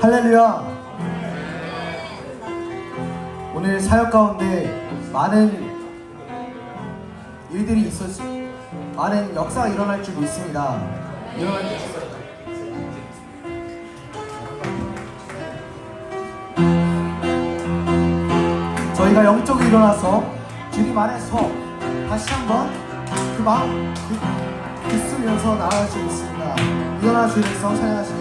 할렐루야. 오늘 사역 가운데 많은 일들이 있었, 많은 역사가 일어날 줄 믿습니다. 일어날 줄 믿습니다. 저희가 영적으로 일어나서 주님 안에서 다시 한번 그 마음 그, 있으면서 나아갈 수 있습니다. 일어나 주님성 찬양하시겠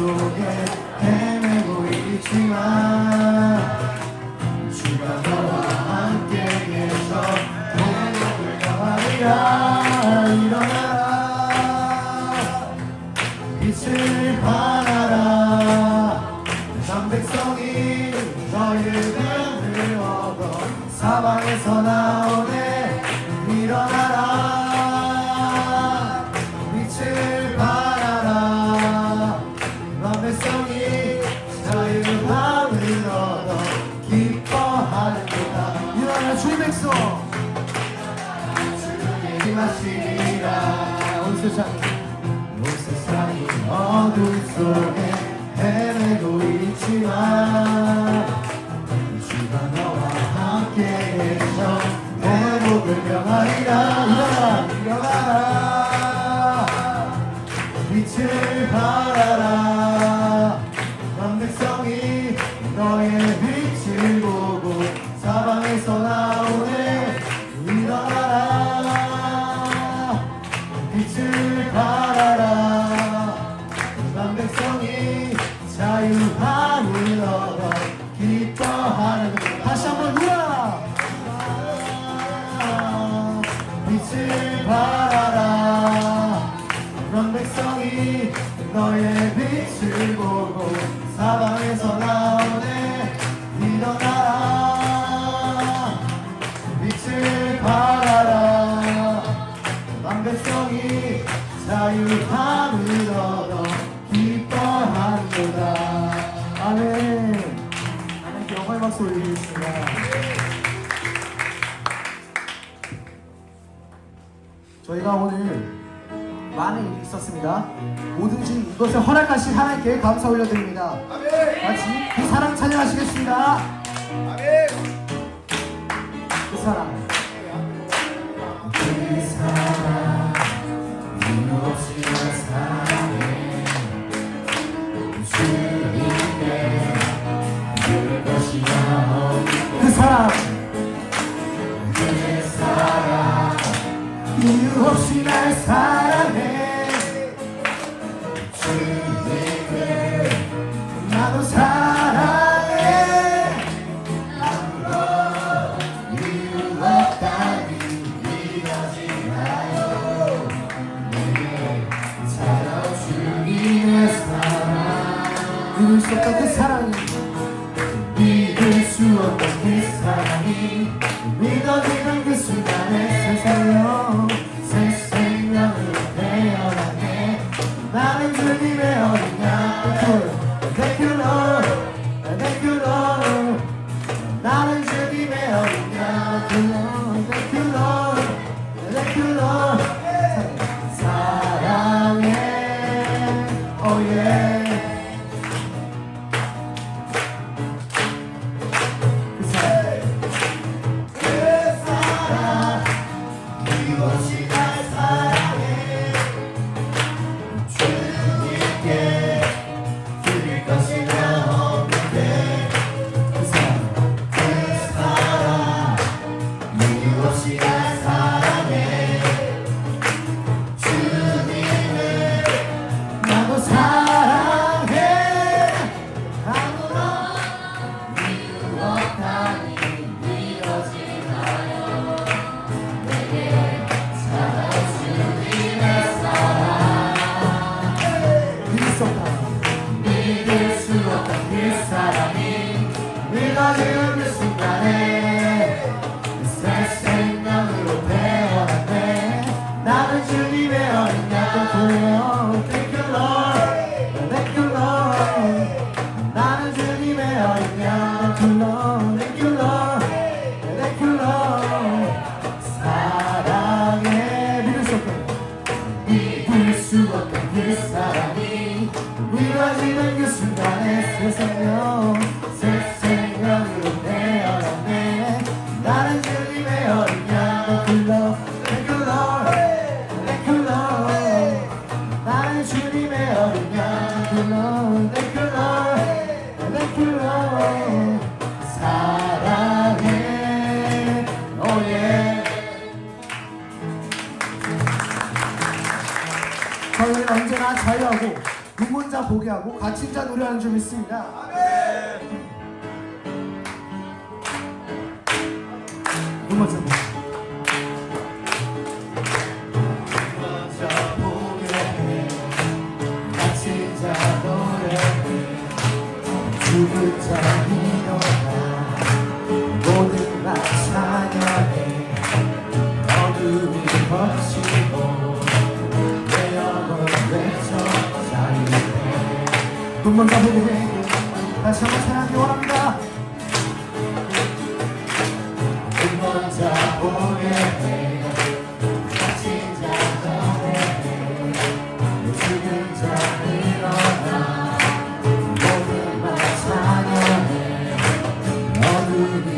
속에 헤매고 있지만 주가 너와 함께 계셔 행복을 경하리라. 일어나라. 빛을 발하라. 남 백성이 너의 은을 얻어 사방에서 나오 세상 온 세상이 어둠 속에 헤매고 있지만 주가 너와 함께 계셔 행복을 명하리라. 일어나 일어나라 빛을 발 있었습니다. 뭐든지 이것을 허락하신 하나님께 감사 올려드립니다. 같이 그 사랑 찬양하시겠습니다. 그 사랑 없던 그 사랑 하고 눈먼자 보게 하고 갇힌 자 노래하는 줄 있습니다. 눈먼자 보게. 죽을 자 믿어라 한번 가보고 다시 한번 사랑하기 원합니다. 한번 자보게 지금 모든 어둠이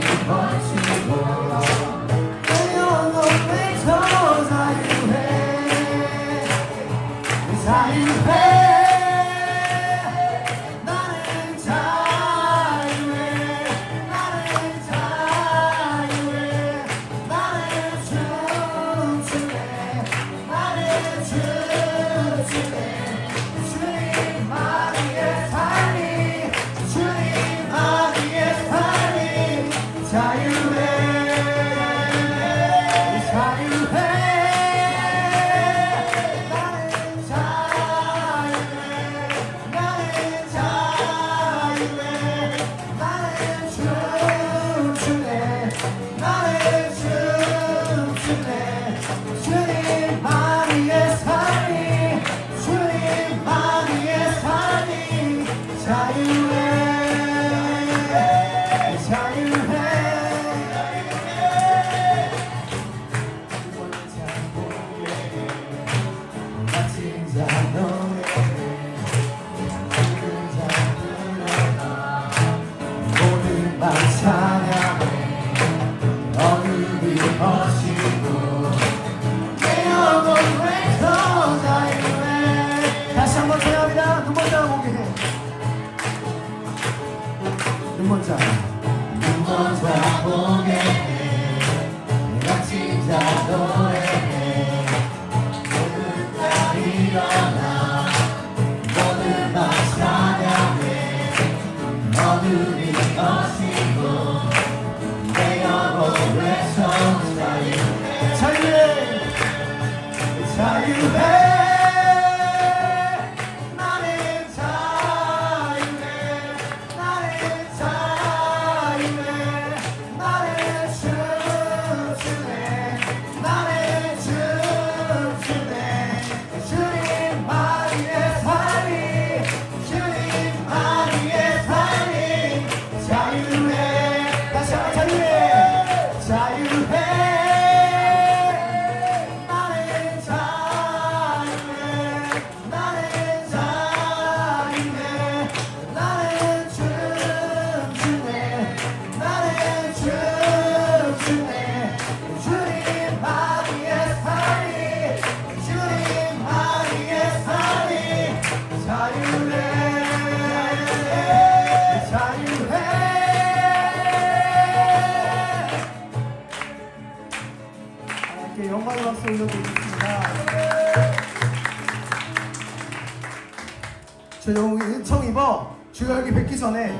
전에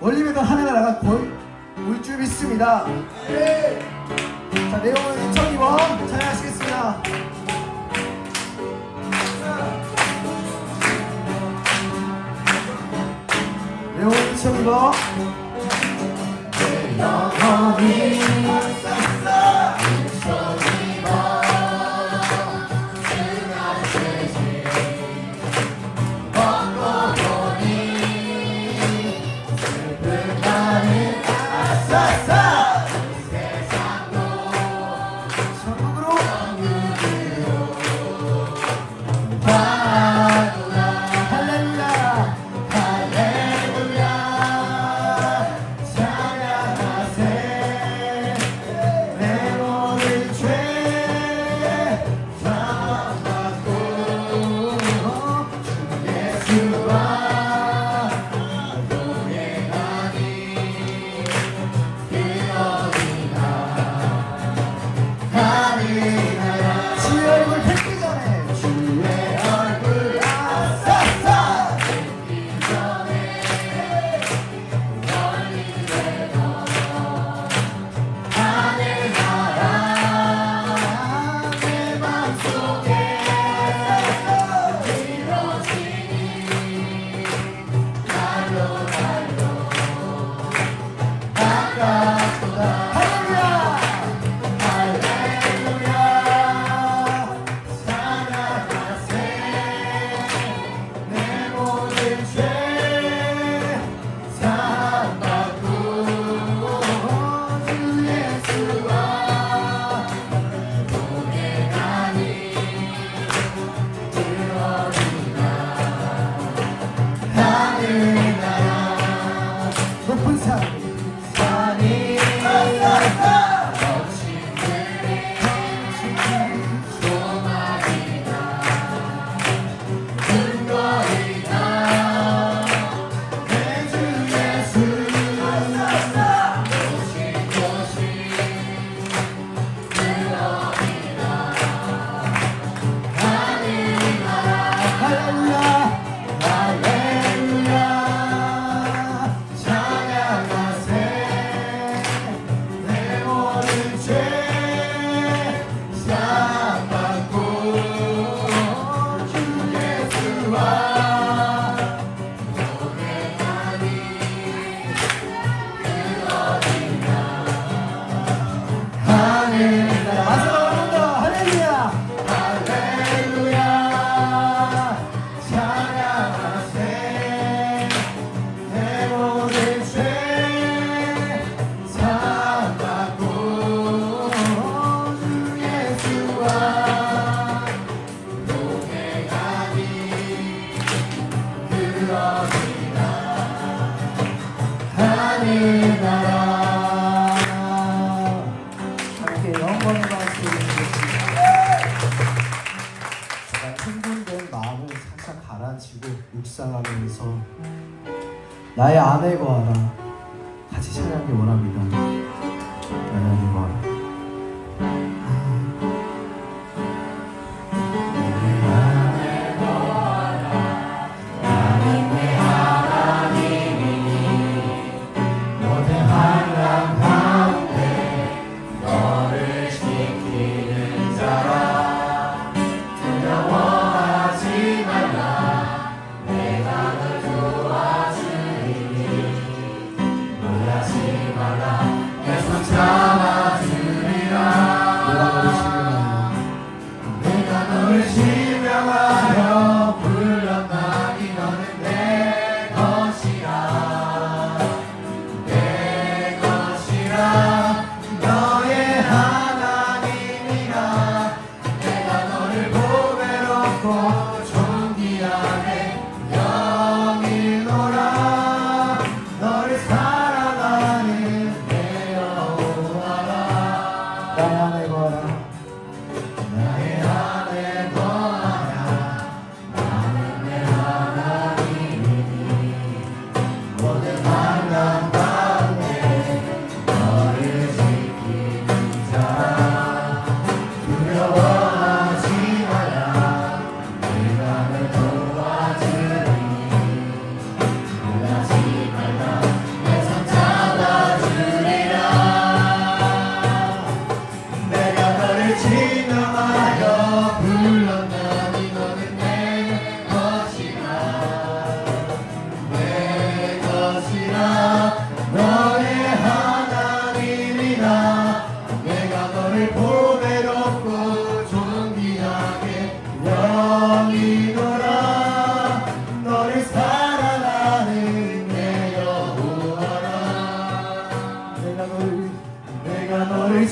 원리메달 하나가 나가 거의 올줄 믿습니다. 네. 자, 내용은 2002번 참여하시겠습니다. 내용은 2002번. 흥분된 마음을 살짝 가라앉히고 묵상하면서 나의 안에 거하라. 같이 찬양하기 원합니다. 나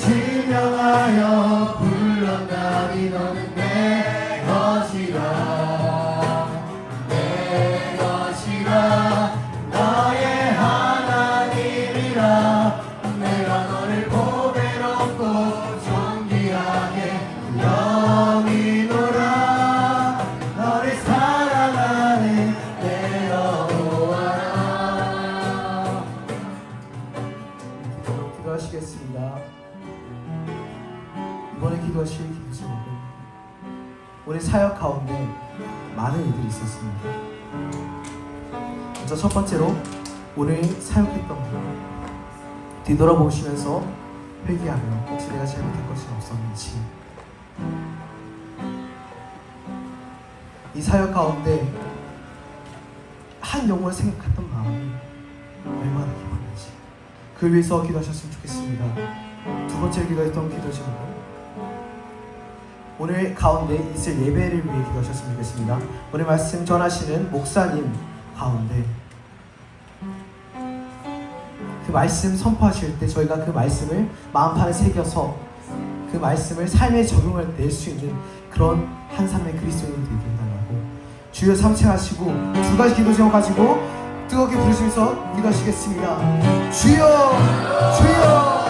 지명하여 불렀나니 너는 내 것이라. 내 것이라. 너의 하나님이라. 내가 너를 보배롭고 존귀하게 여기노라. 너를 사랑하는 내 여호와라. 기도하시겠습니다. 이번에 기도하실 기도 제목은 우리 사역 가운데 많은 일들이 있었습니다. 먼저 첫 번째로 오늘 사역했던 것 뒤돌아보시면서 회개하며 혹시 내가 잘못한 것이 없었는지 이 사역 가운데 한 영혼을 생각했던 마음이 얼마나 기뻤는지 그 위해서 기도하셨으면 좋겠습니다. 두 번째 기도했던 기도 제목은 오늘 가운데 있을 예배를 위해 기도하셨으면 좋겠습니다. 오늘 말씀 전하시는 목사님 가운데 그 말씀 선포하실 때 저희가 그 말씀을 마음판에 새겨서 그 말씀을 삶에 적용을 낼 수 있는 그런 한 삶의 그리스도인이 되게 된다고 주여 삼체하시고 두 가지 기도 제목 가지고 뜨겁게 부르시면서 기도하시겠습니다. 주여 주여